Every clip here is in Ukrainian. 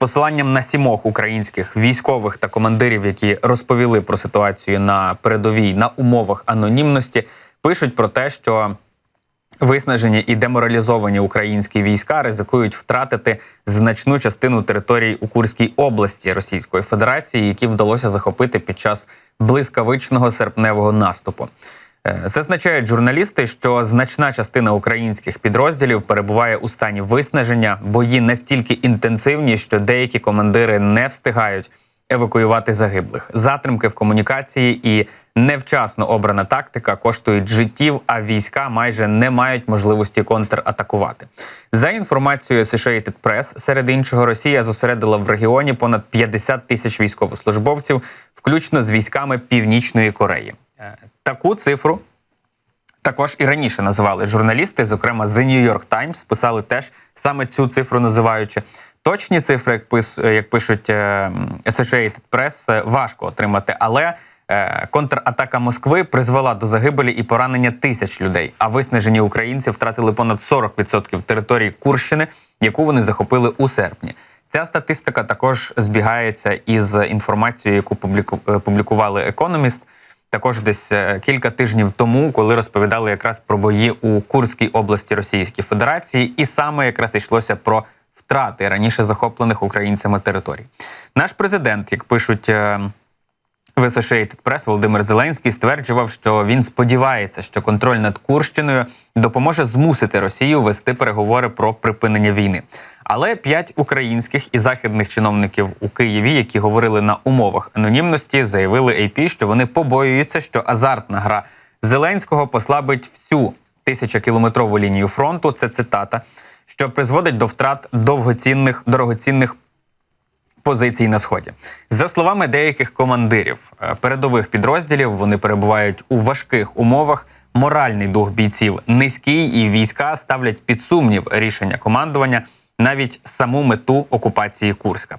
посиланням на сімох українських військових та командирів, які розповіли про ситуацію на передовій на умовах анонімності, пишуть про те, що Виснажені і деморалізовані українські війська ризикують втратити значну частину територій у Курській області Російської Федерації, які вдалося захопити під час блискавичного серпневого наступу. Е, Зазначають журналісти, що значна частина українських підрозділів перебуває у стані виснаження. Бої настільки інтенсивні, що деякі командири не встигають евакуювати загиблих. Затримки в комунікації і невчасно обрана тактика коштують життів, а війська майже не мають можливості контратакувати. За інформацією Associated Press, серед іншого, Росія зосередила в регіоні понад 50 тисяч військовослужбовців, включно з військами Північної Кореї. Е, Таку цифру також і раніше називали журналісти, зокрема The New York Times, писали теж саме цю цифру називаючи. Точні цифри, як пис, як пишуть е, Associated Press, е, важко отримати, але контратака Москви призвела до загибелі і поранення тисяч людей. А виснажені українці втратили понад 40% території Курщини, яку вони захопили у серпні. Ця статистика також збігається із інформацією, яку публіку, публікували Economist, також десь е, кілька тижнів тому, коли розповідали якраз про бої у Курській області Російської Федерації, і саме якраз йшлося про втрати раніше захоплених українцями територій. Наш президент, як пишуть е, в Associated Press, Володимир Зеленський стверджував, що він сподівається, що контроль над Курщиною допоможе змусити Росію вести переговори про припинення війни. Але п'ять українських і західних чиновників у Києві, які говорили на умовах анонімності, заявили AP, що вони побоюються, що азартна гра Зеленського послабить всю тисячокілометрову лінію фронту. Це цитата, що призводить до втрат довгоцінних дорогоцінних позицій на сході. За словами деяких командирів е, передових підрозділів, вони перебувають у важких умовах. Моральний дух бійців низький, і війська ставлять під сумнів рішення командування навіть саму мету окупації Курська.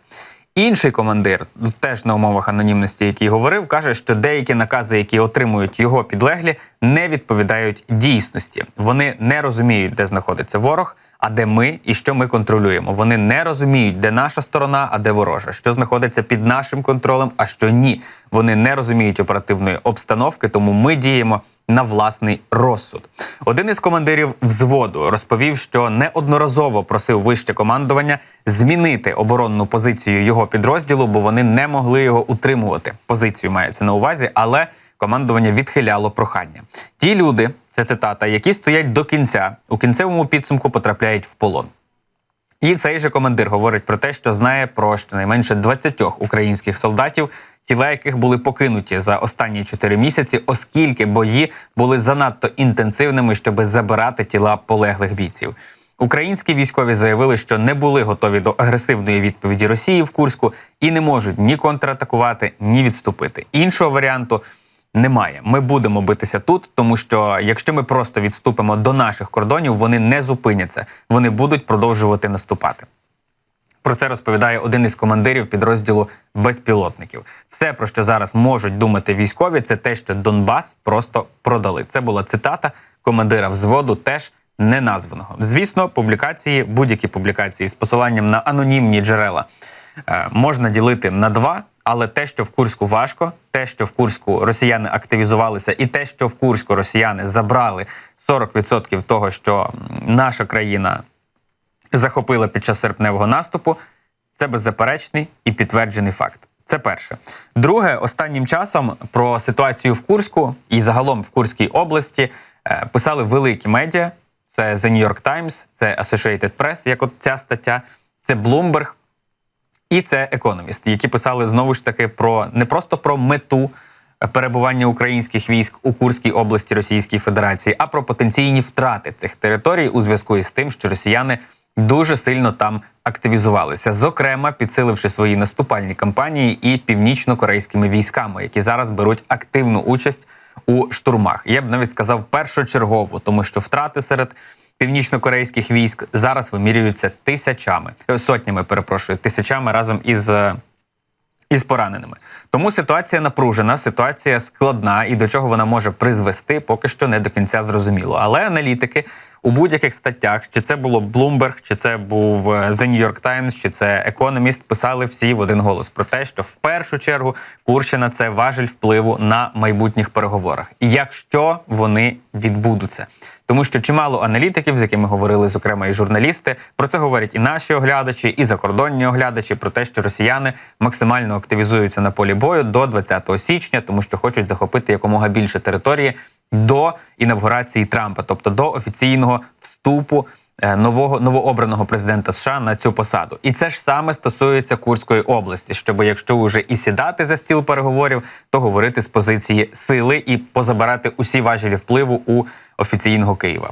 Інший командир, теж на умовах анонімності, який говорив, каже, що деякі накази, які отримують його підлеглі, не відповідають дійсності. Вони не розуміють, де знаходиться ворог, а де ми і що ми контролюємо. Вони не розуміють, де наша сторона, а де ворожа, що знаходиться під нашим контролем, а що ні. Вони не розуміють оперативної обстановки, тому ми діємо на власний розсуд. Один із командирів взводу розповів, що неодноразово просив вище командування змінити оборонну позицію його підрозділу, бо вони не могли його утримувати. Позицію мається на увазі, але командування відхиляло прохання. Ті люди, це цитата, які стоять до кінця, у кінцевому підсумку потрапляють в полон. І цей же командир говорить про те, що знає про щонайменше 20 українських солдатів, тіла яких були покинуті за останні 4 місяці, оскільки бої були занадто інтенсивними, щоб забирати тіла полеглих бійців. Українські військові заявили, що не були готові до агресивної відповіді Росії в Курську і не можуть ні контратакувати, ні відступити. Іншого варіанту немає. Ми будемо битися тут, тому що якщо ми просто відступимо до наших кордонів, вони не зупиняться, вони будуть продовжувати наступати. Про це розповідає один із командирів підрозділу безпілотників. Все, про що зараз можуть думати військові, це те, що Донбас просто продали. Це була цитата командира взводу, теж не названого. Звісно, публікації, будь-які публікації з посиланням на анонімні джерела е, можна ділити на два. Але те, що в Курську важко, те, що в Курську росіяни активізувалися, і те, що в Курську росіяни забрали 40% того, що наша країна захопила під час серпневого наступу, це беззаперечний і підтверджений факт. Це перше. Друге, останнім часом про ситуацію в Курську і загалом в Курській області е, писали великі медіа. Це The New York Times, це Associated Press, як от ця стаття, це Bloomberg і це Economist, які писали знову ж таки про не просто про мету перебування українських військ у Курській області Російської Федерації, а про потенційні втрати цих територій у зв'язку із тим, що росіяни дуже сильно там активізувалися, зокрема підсиливши свої наступальні кампанії і північно-корейськими військами, які зараз беруть активну участь у штурмах. Я б навіть сказав першочергово, тому що втрати серед північно-корейських військ зараз вимірюються тисячами, сотнями, перепрошую, тисячами разом із. е, із пораненими. Тому ситуація напружена, ситуація складна, і до чого вона може призвести, поки що не до кінця зрозуміло. Але аналітики у будь-яких статтях, чи це було Bloomberg, чи це був е, The New York Times, чи це Economist, писали всі в один голос про те, що в першу чергу Курщина це важель впливу на майбутніх переговорах, якщо вони відбудуться. Тому що чимало аналітиків, з якими говорили, зокрема, і журналісти, про це говорять і наші оглядачі, і закордонні оглядачі про те, що росіяни максимально активізуються на полі бою до 20 січня, тому що хочуть захопити якомога більше території до інавгурації Трампа, тобто до офіційного вступу е, нового новообраного президента США на цю посаду. І це ж саме стосується Курської області, щоб якщо вже і сідати за стіл переговорів, то говорити з позиції сили і позабирати усі важелі впливу у офіційного Києва.